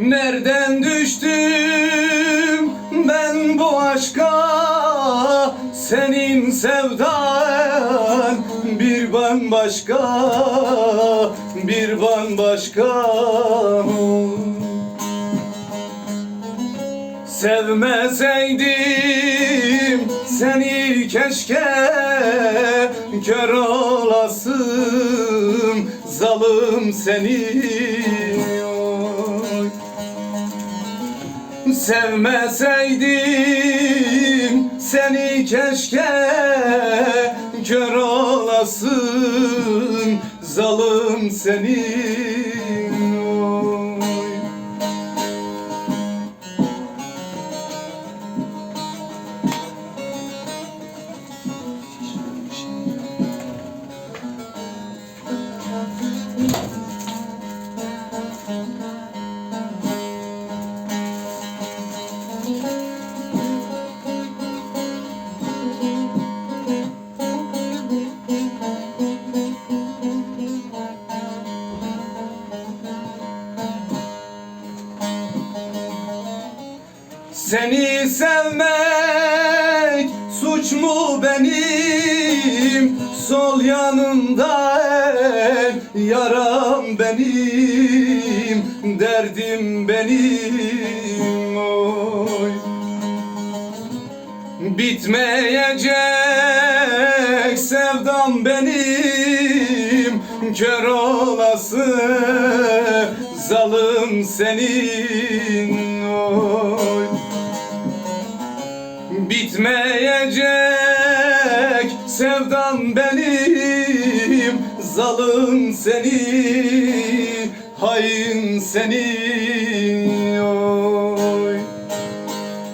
Nereden düştüm ben bu aşka? Senin sevdan bir bambaşka Bir bambaşka Sevmeseydim seni keşke Kör olasım zalim seni Sevmeseydim seni keşke Kör olasın. Zalim seni Seni sevmek suç mu benim? Sol yanımda el yaram benim. Derdim benim oy. Bitmeyecek sevdam benim. Kör olası zalim senin Bitmeyecek sevdam benim Zalim seni, hain seni